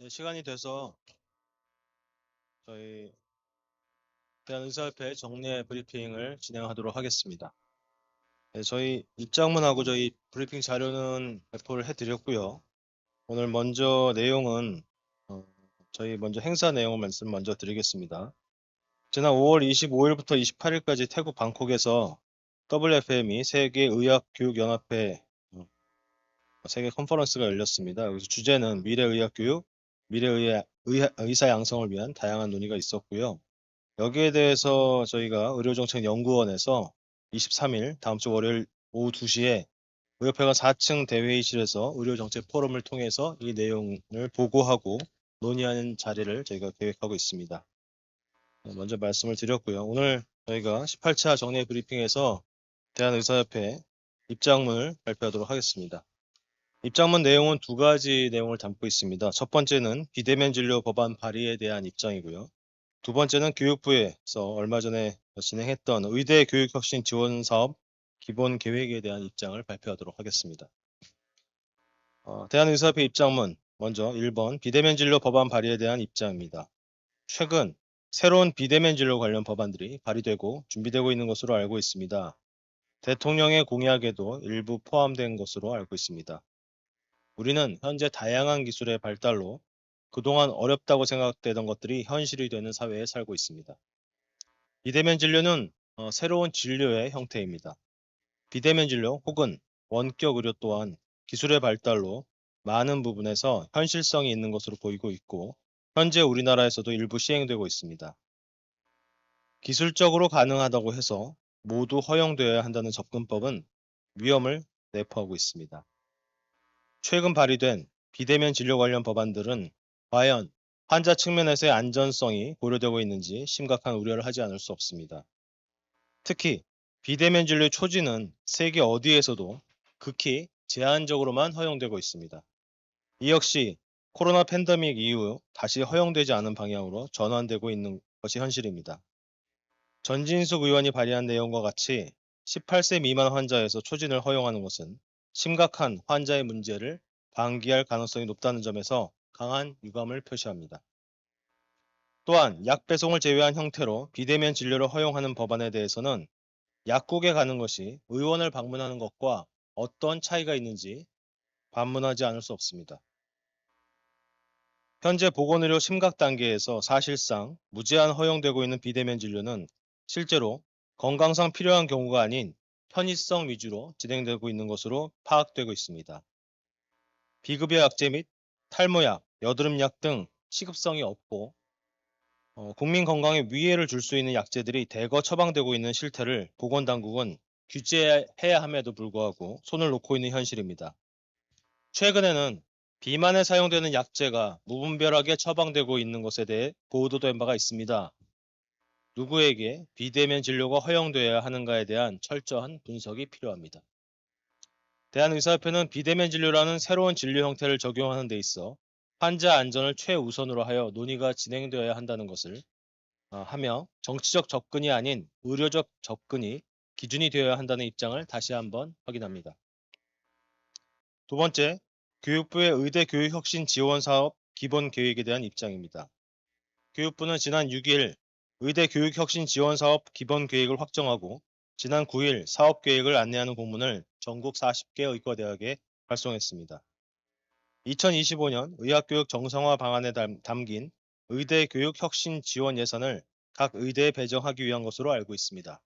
네, 시간이 돼서 저희 대한의사협회 정례 브리핑을 진행하도록 하겠습니다. 네, 저희 입장문하고 저희 브리핑 자료는 배포를 해드렸고요. 오늘 먼저 내용은 어, 저희 먼저 행사 내용을 말씀 먼저 드리겠습니다. 지난 5월 25일부터 28일까지 태국 방콕에서 WFM이 세계의학교육연합회 어, 세계 컨퍼런스가 열렸습니다. 여기서 주제는 미래의학교육, 미래의 의사 양성을 위한 다양한 논의가 있었고요. 여기에 대해서 저희가 의료정책연구원에서 23일 다음 주 월요일 오후 2시에 의협회관 4층 대회의실에서 의료정책 포럼을 통해서 이 내용을 보고하고 논의하는 자리를 저희가 계획하고 있습니다. 어, 먼저 말씀을 드렸고요. 오늘 저희가 18차 정례 브리핑에서 대한의사협회 입장문을 발표하도록 하겠습니다. 입장문 내용은 두 가지 내용을 담고 있습니다. 첫 번째는 비대면 진료 법안 발의에 대한 입장이고요. 두 번째는 교육부에서 얼마 전에 진행했던 의대 교육혁신 지원 사업 기본 계획에 대한 입장을 발표하도록 하겠습니다. 어, 대한의사협회 입장문 먼저 1번 비대면 진료 법안 발의에 대한 입장입니다. 최근 새로운 비대면 진료 관련 법안들이 발의되고 준비되고 있는 것으로 알고 있습니다. 대통령의 공약에도 일부 포함된 것으로 알고 있습니다. 우리는 현재 다양한 기술의 발달로 그동안 어렵다고 생각되던 것들이 현실이 되는 사회에 살고 있습니다. 비대면 진료는 어, 새로운 진료의 형태입니다. 비대면 진료 혹은 원격 의료 또한 기술의 발달로 많은 부분에서 현실성이 있는 것으로 보이고 있고 현재 우리나라에서도 일부 시행되고 있습니다. 기술적으로 가능하다고 해서 모두 허용되어야 한다는 접근법은 위험을 내포하고 있습니다. 최근 발의된 비대면 진료 관련 법안들은 과연 환자 측면에서의 안전성이 고려되고 있는지 심각한 우려를 하지 않을 수 없습니다. 특히 비대면 진료의 초지는 세계 어디에서도 극히 제한적으로만 허용되고 있습니다. 이 역시 코로나 팬데믹 이후 다시 허용되지 않은 방향으로 전환되고 있는 것이 현실입니다. 전진숙 의원이 발의한 내용과 같이 18세 미만 환자에서 초진을 허용하는 것은 심각한 환자의 문제를 방기할 가능성이 높다는 점에서 강한 유감을 표시합니다. 또한 약 배송을 제외한 형태로 비대면 진료를 허용하는 법안에 대해서는 약국에 가는 것이 의원을 방문하는 것과 어떤 차이가 있는지 반문하지 않을 수 없습니다. 현재 보건의료 심각 단계에서 사실상 무제한 허용되고 있는 비대면 진료는 실제로 건강상 필요한 경우가 아닌 편의성 위주로 진행되고 있는 것으로 파악되고 있습니다. 비급여 약제 및 탈모약, 여드름약 등 취급성이 없고 어, 국민 건강에 위해를 줄 수 있는 약제들이 대거 처방되고 있는 실태를 보건당국은 규제해야 함에도 불구하고 손을 놓고 있는 현실입니다. 최근에는 비만에 사용되는 약제가 무분별하게 처방되고 있는 것에 대해 보도된 바가 있습니다. 누구에게 비대면 진료가 허용되어야 하는가에 대한 철저한 분석이 필요합니다. 대한의사협회는 비대면 진료라는 새로운 진료 형태를 적용하는 데 있어 환자 안전을 최우선으로 하여 논의가 진행되어야 한다는 것을 어, 하며 정치적 접근이 아닌 의료적 접근이 기준이 되어야 한다는 입장을 다시 한번 확인합니다. 두 번째, 교육부의 의대 교육 혁신 지원 사업 기본 계획에 대한 입장입니다. 교육부는 지난 6일 의대 교육 혁신 지원 사업 기본 계획을 확정하고 지난 9일 사업 계획을 안내하는 공문을 전국 40개 의과대학에 발송했습니다. 2025년 의학교육 정상화 방안에 담긴 의대 교육 혁신 지원 예산을 각 의대에 배정하기 위한 것으로 알고 있습니다.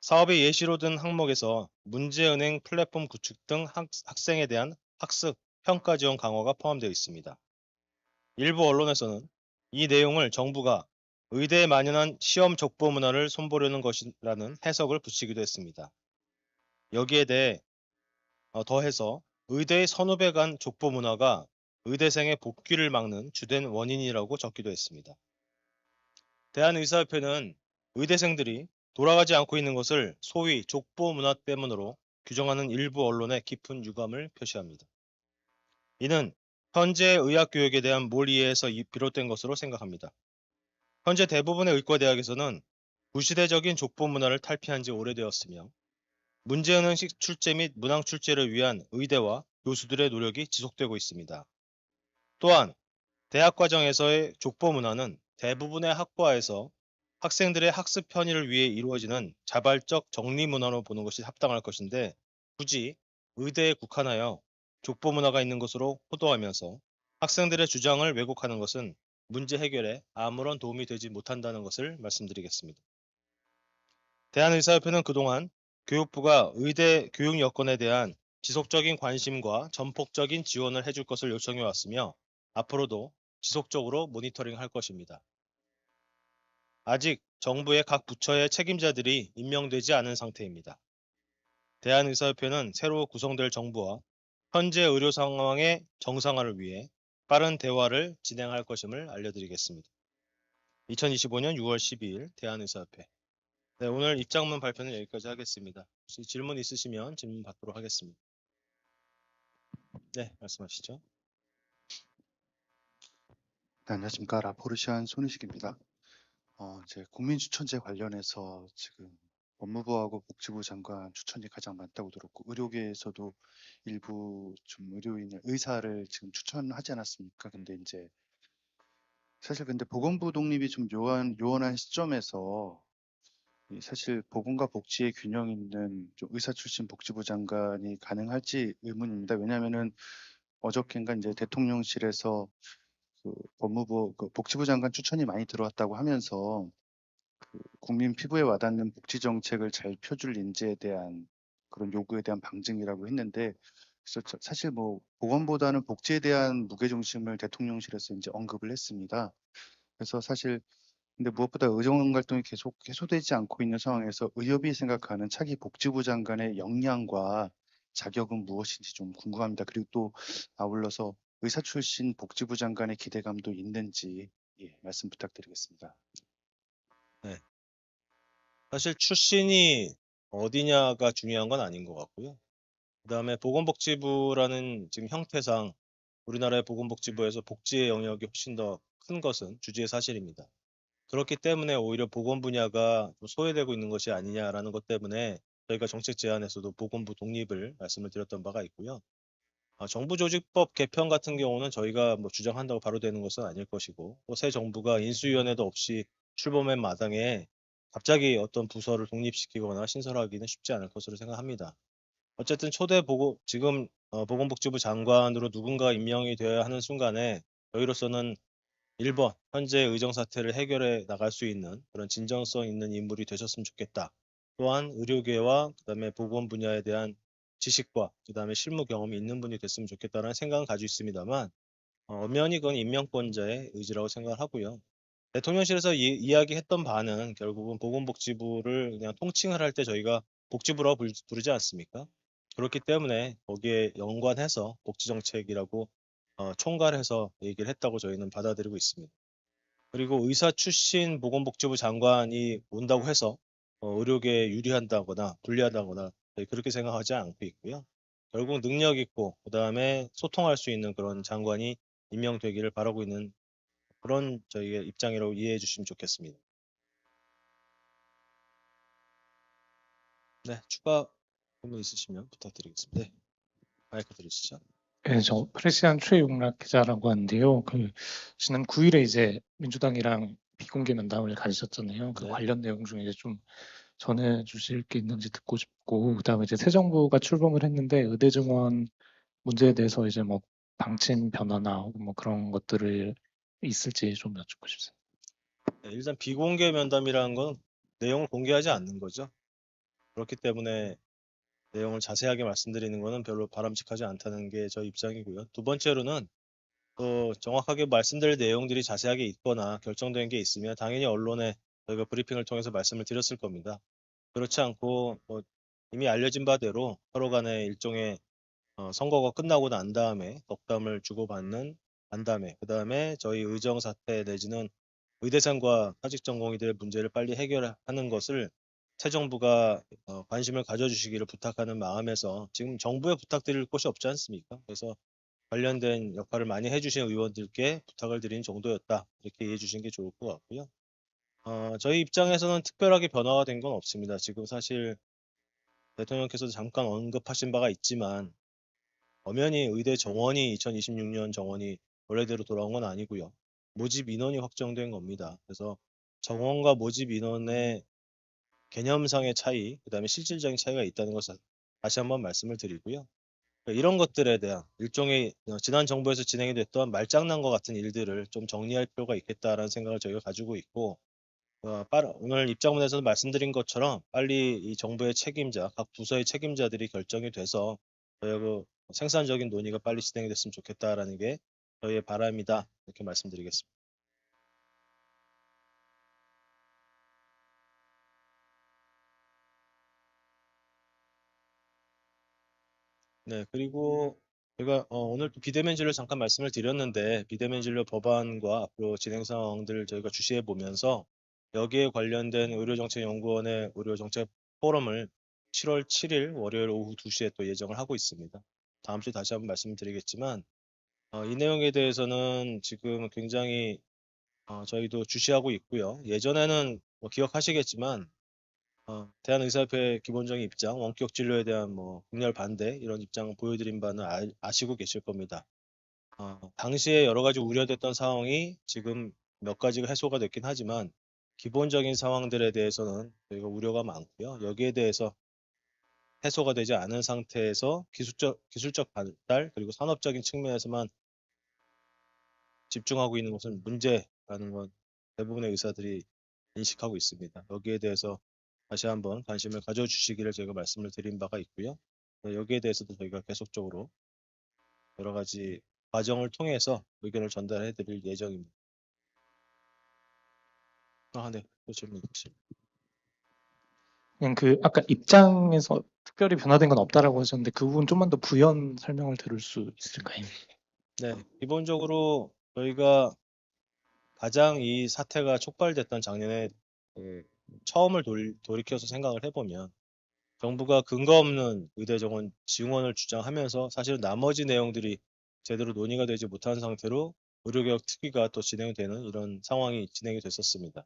사업의 예시로 든 항목에서 문제은행 플랫폼 구축 등 학생에 대한 학습, 평가 지원 강화가 포함되어 있습니다. 일부 언론에서는 이 내용을 정부가 의대에 만연한 시험 족보 문화를 손보려는 것이라는 해석을 붙이기도 했습니다. 여기에 대해 어, 더해서 의대의 선후배 간 족보 문화가 의대생의 복귀를 막는 주된 원인이라고 적기도 했습니다. 대한의사협회는 의대생들이 돌아가지 않고 있는 것을 소위 족보 문화 때문으로 규정하는 일부 언론의 깊은 유감을 표시합니다. 이는 현재 의학 교육에 대한 몰이해에서 비롯된 것으로 생각합니다. 현재 대부분의 의과대학에서는 구시대적인 족보 문화를 탈피한 지 오래되었으며 문제은행식 출제 및 문항 출제를 위한 의대와 교수들의 노력이 지속되고 있습니다. 또한 대학 과정에서의 족보 문화는 대부분의 학과에서 학생들의 학습 편의를 위해 이루어지는 자발적 정리 문화로 보는 것이 합당할 것인데 굳이 의대에 국한하여 족보 문화가 있는 것으로 호도하면서 학생들의 주장을 왜곡하는 것은 문제 해결에 아무런 도움이 되지 못한다는 것을 말씀드리겠습니다. 대한의사협회는 그동안 교육부가 의대 교육 여건에 대한 지속적인 관심과 전폭적인 지원을 해줄 것을 요청해 왔으며 앞으로도 지속적으로 모니터링 할 것입니다. 아직 정부의 각 부처의 책임자들이 임명되지 않은 상태입니다. 대한의사협회는 새로 구성될 정부와 현재 의료 상황의 정상화를 위해 빠른 대화를 진행할 것임을 알려드리겠습니다. 2025년 6월 12일 대한의사협회 네, 오늘 입장문 발표는 여기까지 하겠습니다. 혹시 질문 있으시면 질문 받도록 하겠습니다. 네, 말씀하시죠. 네, 안녕하십니까. 라포르시안 손희식입니다. 어, 이제 국민 추천제 관련해서 지금 법무부하고 복지부 장관 추천이 가장 많다고 들었고, 의료계에서도 일부 좀 의료인을, 의사를 지금 추천하지 않았습니까? 근데 이제 사실 근데 보건부 독립이 좀 요한, 요원한 시점에서 이 사실 보건과 복지의 균형 있는 좀 의사 출신 복지부 장관이 가능할지 의문입니다. 왜냐하면은 어저께인가 이제 대통령실에서 그 법무부 그 복지부 장관 추천이 많이 들어왔다고 하면서 그 국민 피부에 와닿는 복지 정책을 잘 펴줄 인재에 대한 그런 요구에 대한 방증이라고 했는데 그래서 저- 사실 뭐 보건보다는 복지에 대한 무게 중심을 대통령실에서 이제 언급을 했습니다. 그래서 사실 근데 무엇보다 의정 활동이 계속 해소되지 않고 있는 상황에서 의협이 생각하는 차기 복지부 장관의 역량과 자격은 무엇인지 좀 궁금합니다. 그리고 또 아울러서 의사 출신 복지부 장관의 기대감도 있는지 예, 말씀 부탁드리겠습니다. 사실 출신이 어디냐가 중요한 건 아닌 것 같고요. 그 다음에 보건복지부라는 지금 형태상 우리나라의 보건복지부에서 복지의 영역이 훨씬 더 큰 것은 주지의 사실입니다. 그렇기 때문에 오히려 보건 분야가 좀 소외되고 있는 것이 아니냐라는 것 때문에 저희가 정책 제안에서도 보건부 독립을 말씀을 드렸던 바가 있고요. 아, 정부 조직법 개편 같은 경우는 저희가 뭐 주장한다고 바로 되는 것은 아닐 것이고 또 새 정부가 인수위원회도 없이 출범한 마당에 갑자기 어떤 부서를 독립시키거나 신설하기는 쉽지 않을 것으로 생각합니다. 어쨌든 초대 보고 지금 어, 보건복지부 장관으로 누군가 임명이 되어야 하는 순간에 저희로서는 1번 현재 의정 사태를 해결해 나갈 수 있는 그런 진정성 있는 인물이 되셨으면 좋겠다. 또한 의료계와 그다음에 보건 분야에 대한 지식과 그다음에 실무 경험이 있는 분이 됐으면 좋겠다는 생각은 가지고 있습니다만 어, 엄연히 그건 임명권자의 의지라고 생각을 하고요. 대통령실에서 이, 이야기했던 바는 결국은 보건복지부를 그냥 통칭을 할 때 저희가 복지부라고 부르, 부르지 않습니까? 그렇기 때문에 거기에 연관해서 복지정책이라고 어, 총괄해서 얘기를 했다고 저희는 받아들이고 있습니다. 그리고 의사 출신 보건복지부 장관이 온다고 해서 어, 의료계에 유리한다거나 불리하다거나 그렇게 생각하지 않고 있고요. 결국 능력 있고 그다음에 소통할 수 있는 그런 장관이 임명되기를 바라고 있는 그런 저희의 입장이라고 이해해 주시면 좋겠습니다. 네, 추가 질문 있으시면 부탁드리겠습니다. 네, 마이크 들으시죠. 네, 저 프레시안 최용락 기자라고 하는데요. 그 지난 9일에 이제 민주당이랑 비공개 면담을 가지셨잖아요. 그 네. 관련 내용 중에 좀 전해 주실 게 있는지 듣고 싶고, 그다음에 이제 새 정부가 출범을 했는데 의대 증원 문제에 대해서 이제 뭐 방침 변화나 뭐 그런 것들을 있을지 좀 여쭙고 싶습니다. 네, 일단 비공개 면담이라는 건 내용을 공개하지 않는 거죠. 그렇기 때문에 내용을 자세하게 말씀드리는 것은 별로 바람직하지 않다는 게 저희 입장이고요. 두 번째로는 또 정확하게 말씀드릴 내용들이 자세하게 있거나 결정된 게 있으면 당연히 언론에 저희가 브리핑을 통해서 말씀을 드렸을 겁니다. 그렇지 않고 뭐 이미 알려진 바대로 서로 간에 일종의 어, 선거가 끝나고 난 다음에 덕담을 주고받는 간 다음에 그 다음에 저희 의정 사태 내지는 의대생과 사직 전공의들의 문제를 빨리 해결하는 것을 새 정부가 어, 관심을 가져주시기를 부탁하는 마음에서 지금 정부에 부탁드릴 곳이 없지 않습니까? 그래서 관련된 역할을 많이 해주신 의원들께 부탁을 드린 정도였다 이렇게 이해해 주시는 게 좋을 것 같고요. 어, 저희 입장에서는 특별하게 변화가 된 건 없습니다. 지금 사실 대통령께서도 잠깐 언급하신 바가 있지만 엄연히 의대 정원이 2026년 정원이 원래대로 돌아온 건 아니고요. 모집 인원이 확정된 겁니다. 그래서 정원과 모집 인원의 개념상의 차이, 그 다음에 실질적인 차이가 있다는 것을 다시 한번 말씀을 드리고요. 그러니까 이런 것들에 대한 일종의 어, 지난 정부에서 진행이 됐던 말장난과 같은 일들을 좀 정리할 필요가 있겠다라는 생각을 저희가 가지고 있고 어, 오늘 입장문에서도 말씀드린 것처럼 빨리 이 정부의 책임자, 각 부서의 책임자들이 결정이 돼서 저희 그 생산적인 논의가 빨리 진행이 됐으면 좋겠다라는 게 저희의 바람이다 이렇게 말씀드리겠습니다. 네, 그리고 제가 어, 오늘 또 비대면 진료 잠깐 말씀을 드렸는데 비대면 진료 법안과 앞으로 진행 상황들 저희가 주시해 보면서 여기에 관련된 의료정책연구원의 의료정책 포럼을 7월 7일 월요일 오후 2시에 또 예정을 하고 있습니다. 다음 주에 다시 한번 말씀을 드리겠지만 어, 이 내용에 대해서는 지금 굉장히 어, 저희도 주시하고 있고요. 예전에는 뭐 기억하시겠지만 어, 대한의사협회 기본적인 입장, 원격 진료에 대한 뭐 극렬 반대 이런 입장을 보여드린 바는 아, 아시고 계실 겁니다. 어, 당시에 여러 가지 우려됐던 상황이 지금 몇 가지가 해소가 됐긴 하지만 기본적인 상황들에 대해서는 저희가 우려가 많고요. 여기에 대해서 해소가 되지 않은 상태에서 기술적 기술적 발달 그리고 산업적인 측면에서만 집중하고 있는 것은 문제라는 건 대부분의 의사들이 인식하고 있습니다. 여기에 대해서 다시 한번 관심을 가져주시기를 저희가 말씀을 드린 바가 있고요. 네, 여기에 대해서도 저희가 계속적으로 여러 가지 과정을 통해서 의견을 전달해 드릴 예정입니다. 아, 네. 또 질문 있으십니까? 그냥 그 아까 입장에서 특별히 변화된 건 없다라고 하셨는데 그 부분 좀만 더 부연 설명을 들을 수 있을까요? 네, 기본적으로 저희가 가장 이 사태가 촉발됐던 작년에 그 처음을 돌, 돌이켜서 생각을 해보면 정부가 근거 없는 의대 정원 지원을 주장하면서 사실은 나머지 내용들이 제대로 논의가 되지 못한 상태로 의료개혁 특위가 또 진행되는 이런 상황이 진행이 됐었습니다.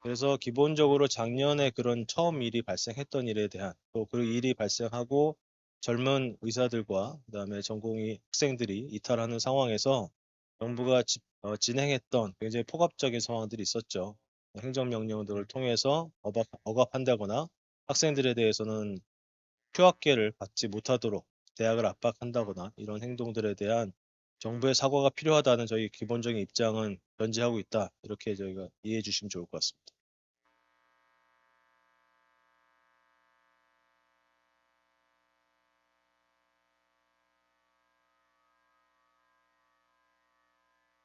그래서 기본적으로 작년에 그런 처음 일이 발생했던 일에 대한 또 그 일이 발생하고 젊은 의사들과 그다음에 전공의 학생들이 이탈하는 상황에서 정부가 지- 어, 진행했던 굉장히 폭압적인 상황들이 있었죠. 행정명령들을 통해서 억압, 억압한다거나 학생들에 대해서는 휴학계를 받지 못하도록 대학을 압박한다거나 이런 행동들에 대한 정부의 사과가 필요하다는 저희 기본적인 입장은 견지하고 있다. 이렇게 저희가 이해해 주시면 좋을 것 같습니다.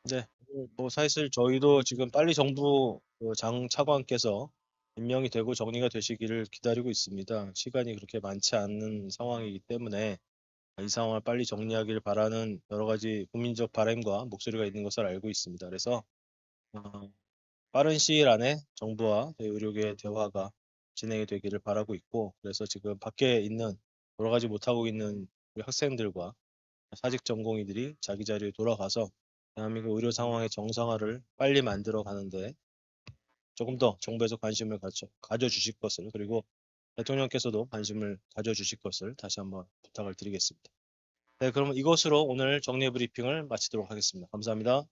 네, 뭐 사실 저희도 지금 빨리 정부 그장 차관께서 임명이 되고 정리가 되시기를 기다리고 있습니다. 시간이 그렇게 많지 않은 상황이기 때문에 이 상황을 빨리 정리하기를 바라는 여러 가지 국민적 바람과 목소리가 있는 것을 알고 있습니다. 그래서 어, 빠른 시일 안에 정부와 의료계의 대화가 진행이 되기를 바라고 있고 그래서 지금 밖에 있는 여러 가지 못하고 있는 우리 학생들과 사직 전공의들이 자기 자리에 돌아가서 대한민국 의료 상황의 정상화를 빨리 만들어 가는데 조금 더 정부에서 관심을 가져, 가져 주실 것을 그리고 대통령께서도 관심을 가져주실 것을 다시 한번 부탁을 드리겠습니다. 네, 그러면 이것으로 오늘 정례 브리핑을 마치도록 하겠습니다. 감사합니다.